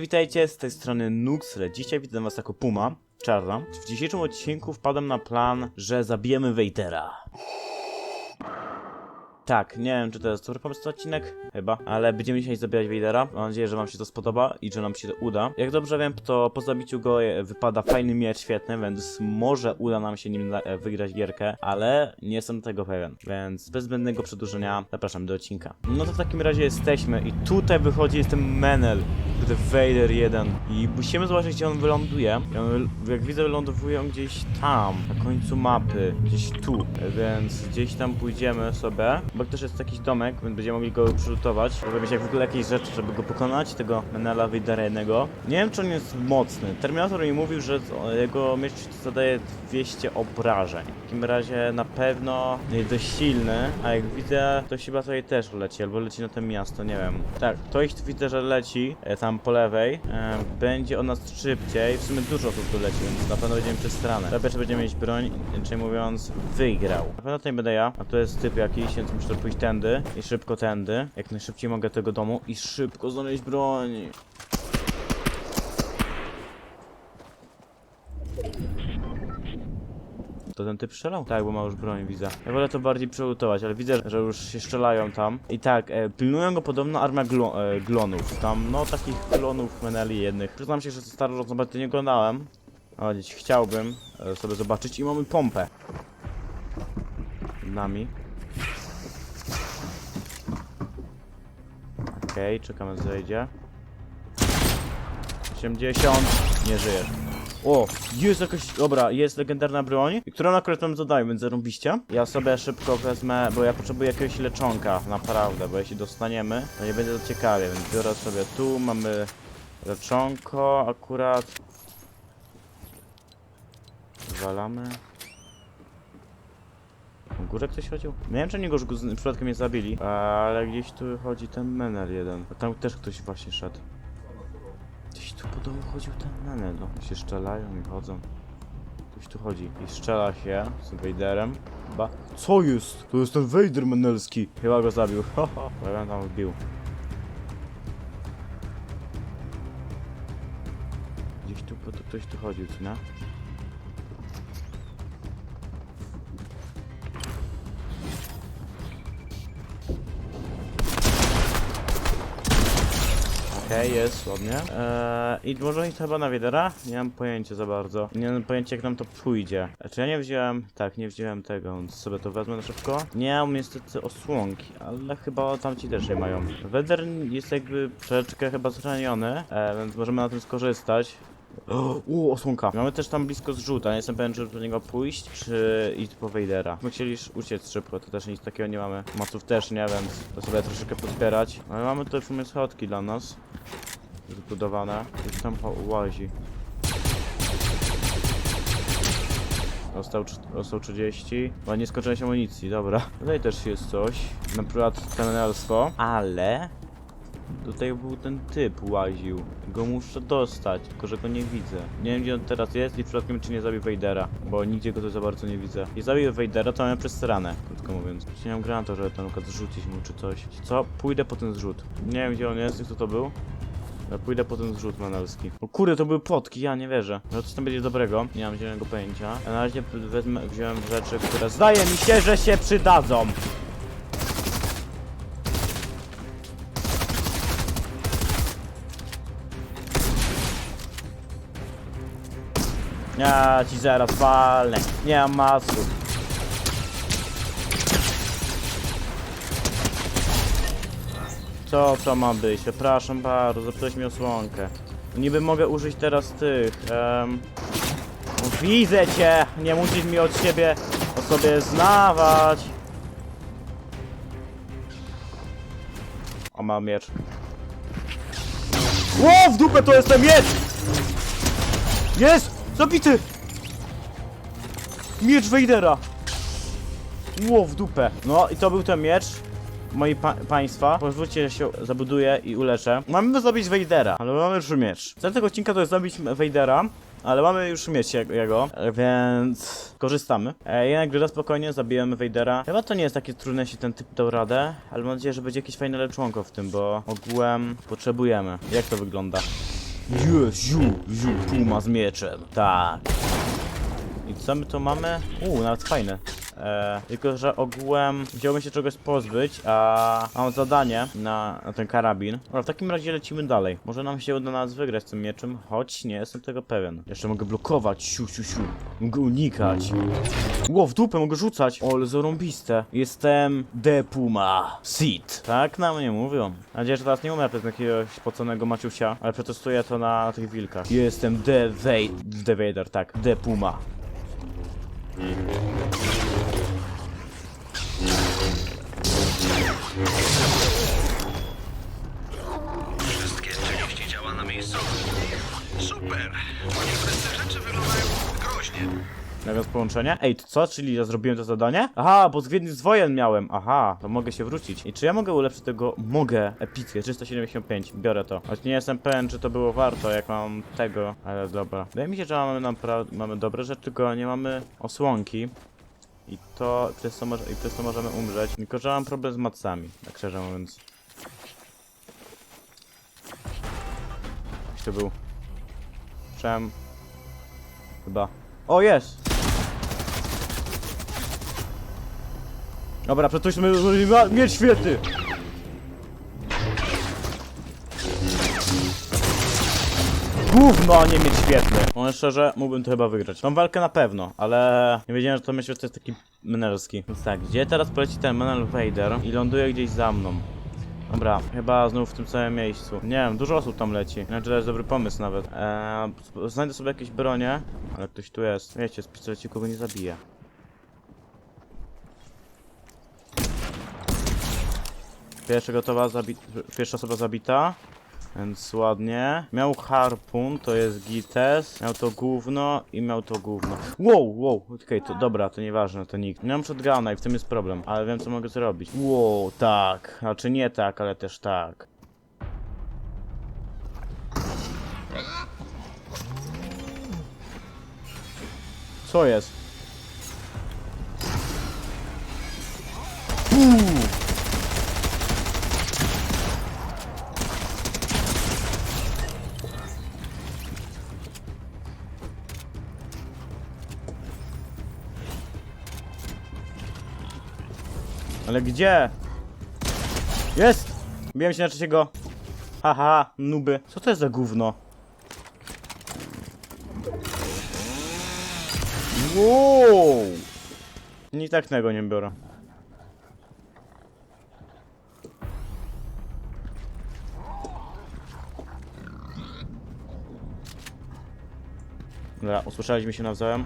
Witajcie, z tej strony Nuxle. Dzisiaj widzę was jako Puma, czarna. W dzisiejszym odcinku wpadłem na plan, że zabijemy Vadera. Tak, nie wiem czy to jest dobry pomysł odcinek, chyba, ale będziemy dzisiaj zabijać Vadera. Mam nadzieję, że wam się to spodoba i że nam się to uda. Jak dobrze wiem, to po zabiciu go wypada fajny miecz świetny, więc może uda nam się nim e, wygrać gierkę, ale nie jestem tego pewien. Więc bez zbędnego przedłużenia zapraszam do odcinka. No to w takim razie jesteśmy i tutaj wychodzi jest ten Menel, gdy Vader 1 i musimy zobaczyć gdzie on wyląduje. Jak widzę wylądowuje on gdzieś tam, na końcu mapy, gdzieś tu, więc gdzieś tam pójdziemy sobie, bo też jest jakiś domek, więc będziemy mogli go przylutować, żeby mieć jak w ogóle jakieś rzeczy, żeby go pokonać, tego Menela Vadera 1. Nie wiem czy on jest mocny. Terminator mi mówił, że jego miecz zadaje 200 obrażeń. W takim razie na pewno jest dość silny, a jak widzę, to chyba tutaj też leci, albo leci na to miasto, nie wiem. Tak, to ich widzę, że leci e, tam po lewej. E, będzie o nas szybciej, w sumie dużo osób tu leci, więc na pewno będziemy przez stronę. Lepiej, czy będziemy mieć broń, inaczej mówiąc, wygrał. Na pewno tutaj będę ja, a to jest typ jakiś, więc muszę pójść tędy i szybko tędy. Jak najszybciej mogę tego domu i szybko znaleźć broń. To ten typ strzelał? Tak, bo ma już broń, widzę. Ja wolę to bardziej przelutować, ale widzę, że już się strzelają tam. I tak, e, pilnują go podobno armia glo, e, glonów. Tam, no, takich glonów meneli jednych. Przyznam się, że staro zobaczyć nie oglądałem. Dziś chciałbym e, sobie zobaczyć. I mamy pompę. Nami. Okej, czekamy, aż zejdzie. 80. Nie żyjesz. O, jest jakaś, dobra, jest legendarna broń, którą akurat tam zadaję, więc zarąbiście. Ja sobie szybko wezmę, bo ja potrzebuję jakiegoś leczonka, naprawdę, bo jeśli dostaniemy, to nie będzie to ciekawie, więc biorę sobie tu, mamy leczonko akurat. Zwalamy. W górę ktoś chodził? Nie wiem, czy oni go przypadkiem nie zabili, ale gdzieś tu chodzi ten menel jeden. A tam też ktoś właśnie szedł. Gdzieś tu po domu chodził ten menel, no. Się strzelają i chodzą. Ktoś tu chodzi i strzela się z Vaderem. Chyba. Co jest? To jest ten Vader menelski. Chyba go zabił. Bym tam wbił. Gdzieś tu po to ktoś tu chodził, co nie? Okej, jest, ładnie. Eee, I iść chyba na Wiedera? Nie mam pojęcia za bardzo. Nie mam pojęcia jak nam to pójdzie. Czy ja nie wziąłem? Tak, nie wziąłem tego, więc sobie to wezmę na szybko. Nie mam niestety osłonki, ale chyba tamci też je mają. Weder jest jakby troszeczkę chyba zraniony, e, więc możemy na tym skorzystać. O, osłonka. Mamy też tam blisko zrzut, ale nie jestem pewien, czy do niego pójść, czy iść po Vadera. My chcieli sz- uciec szybko, to też nic takiego nie mamy. Maców też nie, więc to sobie troszeczkę podpierać. Ale mamy tutaj w sumie schodki dla nas. Zbudowane. Gdzieś tam łazi. Dostał, dostał 30. Bo nie skończyłeś amunicji, dobra. Tutaj też jest coś. Na przykład temenelstwo. Ale Tutaj był ten typ łaził. Go muszę dostać, tylko że go nie widzę. Nie wiem gdzie on teraz jest i przypadkiem czy nie zabił Vadera, bo nigdzie go tu za bardzo nie widzę. I zabił Vadera, to mamy przestranę, krótko mówiąc. Nie mam granatu, żeby na przykład zrzucić mu czy coś. Co? Pójdę po ten zrzut. Nie wiem gdzie on jest i kto to był. Ja pójdę po ten zrzut manelski. O kurde, to były plotki, ja nie wierzę. No coś tam będzie dobrego, nie mam zielonego pojęcia. Na razie wezmę, wziąłem rzeczy, które zdaje mi się, że się przydadzą. Ja ci zaraz walnę. Nie mam masku. Co to ma być? Przepraszam bardzo, zepsułeś mi osłonkę. Niby mogę użyć teraz tych. Um... Widzę cię! Nie musisz mi od siebie o sobie znawać. O, mam miecz. Ło, w dupę to jest ten miecz! Jest! Zabity! Miecz Vadera! Ło, w dupę. No i to był ten miecz. Moi pa państwa, pozwólcie, że się zabuduję i uleczę. Mamy zabić Vadera, ale mamy już miecz. Cel tego odcinka to jest zabić Vadera, ale mamy już jego- jego, więc korzystamy. E, jednak gra spokojnie, zabijemy Vadera. Chyba to nie jest takie trudne, jeśli ten typ dał radę, ale mam nadzieję, że będzie jakieś fajne leczonko w tym, bo ogółem potrzebujemy. Jak to wygląda? Jest, ziu, puma z mieczem. Tak. I co my tu mamy? Uuu, nawet fajne. E, tylko, że ogółem chciałbym się czegoś pozbyć, a mam zadanie na, na ten karabin. Ale w takim razie lecimy dalej. Może nam się uda nas wygrać z tym mieczem, choć nie jestem tego pewien. Jeszcze mogę blokować, siu, siu, siu. Mogę unikać. Ło, w dupę mogę rzucać. O, ale zarąbiste. Jestem The Puma Seed. Tak na mnie mówią. Mam nadzieję, że teraz nie umrę przez jakiegoś spoconego maciusia, ale przetestuję to na tych wilkach. Jestem The Vader, The Vader, tak. The Puma. Wszystkie czynności działa na miejscu. Super! Niektóre tych rzeczy wyglądają groźnie. Nawiąz połączenia? Ej, to co? Czyli ja zrobiłem to zadanie? Aha, bo z Gwiezdnych z wojen miałem. Aha, to mogę się wrócić. I czy ja mogę ulepszyć tego? Mogę. Epickie, 375. Biorę to. Choć nie jestem pewien, czy to było warto, jak mam tego. Ale dobra. Wydaje mi się, że mamy napra- mamy dobre rzeczy, tylko nie mamy osłonki. I to przez to, może, i przez to możemy umrzeć. Tylko, że mam problem z macami, tak szczerze mówiąc. Gdzieś to był. Czem? Chyba. O, jest! Dobra, przetuśmy mieć świetny! Gówno, a nie mieć świetny. No szczerze, mógłbym to chyba wygrać. Tą walkę na pewno, ale nie wiedziałem, że to że to jest taki menelski. Więc tak, gdzie teraz poleci ten Menel Vader i ląduje gdzieś za mną? Dobra, chyba znów w tym samym miejscu. Nie wiem, dużo osób tam leci. Znaczy to jest dobry pomysł nawet. Eee, znajdę sobie jakieś bronie, ale ktoś tu jest. Wiecie, z pistoleciku go nie zabije. Pierwsza gotowa, pierwsza osoba zabita. Więc ładnie. Miał harpun, to jest gites. Miał to gówno i miał to gówno. Wow, wow, okej, to dobra, to nieważne, to nikt. Miałem shotguna i w tym jest problem, ale wiem co mogę zrobić. Wow, tak. Znaczy nie tak, ale też tak. Co jest? Ale gdzie? Jest! Biłem się na trzeciego. Haha, nuby. Co to jest za gówno? Wow! Nie tak tego nie biorę. Dobra, usłyszeliśmy się nawzajem.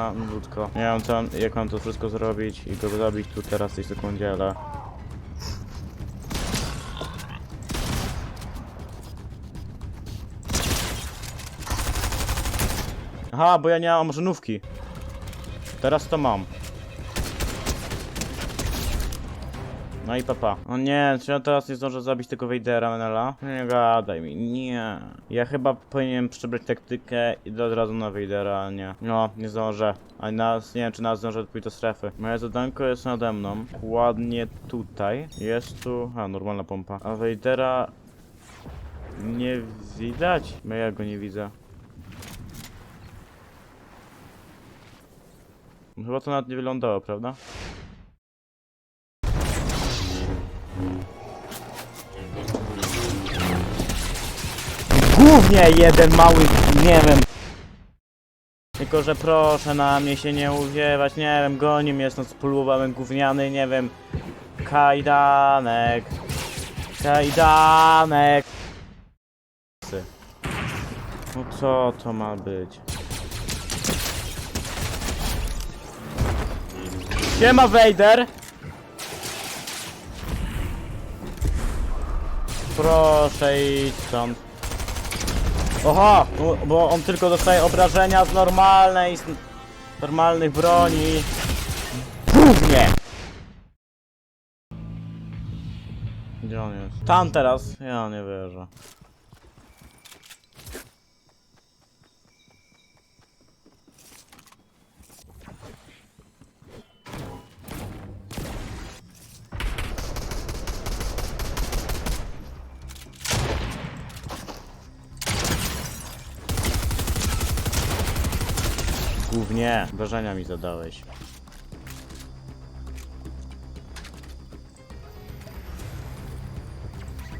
Na. Nie wiem co, jak mam to wszystko zrobić i go zabić tu teraz w tej sekundzie, ale... Aha, bo ja nie mam żenówki. Teraz to mam. No i papa. O nie, czy ja teraz nie zdążę zabić tego Vadera Menela? Nie gadaj mi, nie. Ja chyba powinienem przebrać taktykę i do od razu na Vadera, nie. No, nie zdążę. A nas, nie wiem czy nas zdążę pójść do strefy. Moje zadanko jest nade mną. Ładnie tutaj. Jest tu... A, normalna pompa. A Vadera... Nie widać? No ja go nie widzę. Chyba to nawet nie wylądało, prawda? Głównie jeden mały, nie wiem. Tylko, że proszę na mnie się nie uwiewać, nie wiem, goni mnie, no spróbowałem gówniany, nie wiem. Kajdanek. Kajdanek. No co to ma być? Siema Vader! Proszę idź stąd. Oha! bo- Bo on tylko dostaje obrażenia z normalnej, z normalnych broni. Gównie! Gdzie on jest? Tam teraz? Ja nie wierzę. Głównie. Wrażenia mi zadałeś.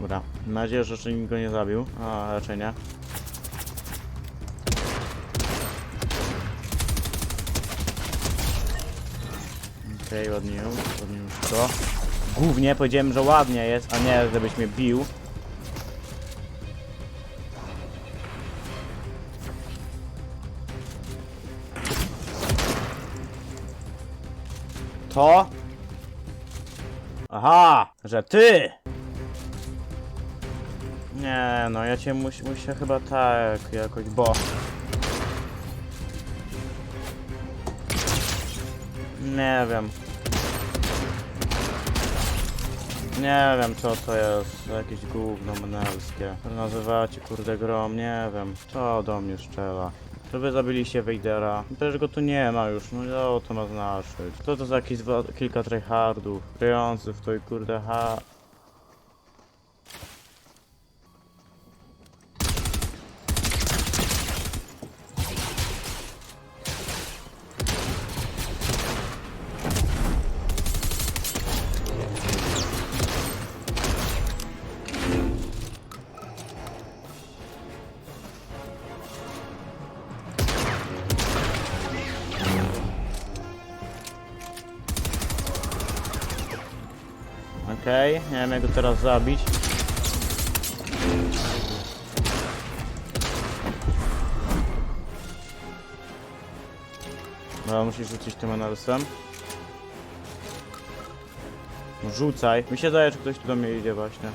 Dobra, mam nadzieję, że jeszcze nikt go nie zabił. A, raczej nie. Okej, ładnie już, ładnie już to. Głównie powiedziałem, że ładnie jest, a nie żebyś mnie bił. To? Aha, że ty! Nie, no ja cię mus, muszę chyba tak jakoś, bo... Nie wiem. Nie wiem co to jest, jakieś gówno menelskie. Nazywacie kurde grom, nie wiem. Co do mnie strzela? Czy wy zabiliście Wejdera? Przecież go tu nie ma już, no co to ma znaczyć? Co to za jakieś dwa, kilka tryhardów, grających w to i kurde ha... Okej, nie wiem jak go teraz zabić. No, musisz rzucić tym analisem. Rzucaj. Mi się daje, że ktoś tu do mnie idzie właśnie.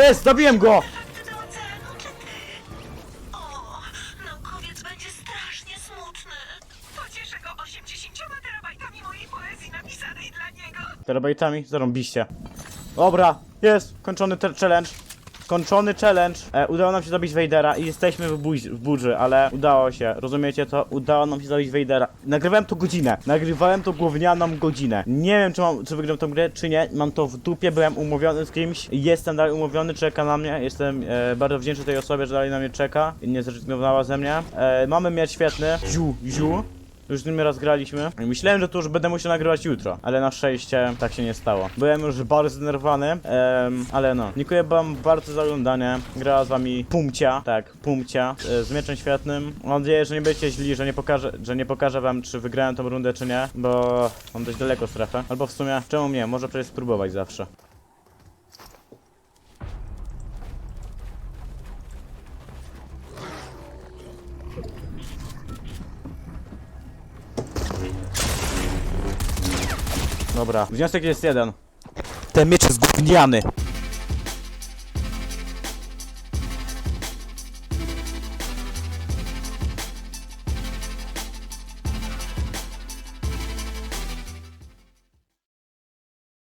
Jest! Zabiłem go! Do oceanu czy ty? O, naukowiec będzie strasznie smutny. Pocieszę go 80 terabajtami mojej poezji napisanej dla niego. Terabajtami? Zarąbiście. Dobra, jest! Kończony te challenge. Kończony challenge. E, udało nam się zabić Vadera i jesteśmy w, buź, w burzy, ale udało się. Rozumiecie to? Udało nam się zabić Vadera. Nagrywałem to godzinę. Nagrywałem to gównianą godzinę. Nie wiem, czy, mam, czy wygram tą grę, czy nie. Mam to w dupie, byłem umówiony z kimś. Jestem dalej umówiony, czeka na mnie. Jestem e, bardzo wdzięczny tej osobie, że dalej na mnie czeka. i Nie zrezygnowała ze mnie. E, mamy miecz świetny. Ziu, ziu. Już z nim raz graliśmy. I Myślałem, że to już będę musiał nagrywać jutro, ale na szczęście tak się nie stało. Byłem już bardzo zdenerwowany, em, ale no. Dziękuję wam bardzo za oglądanie. Grała z wami Pumcia, tak, Pumcia, e, z mieczem świetnym. Mam nadzieję, że nie będziecie źli, że nie pokażę, że nie pokażę wam, czy wygrałem tą rundę, czy nie, bo mam dość daleko strefę. Albo w sumie, czemu nie, może przecież spróbować zawsze. Dobra, wniosek jest jeden. Ten miecz jest gówniany.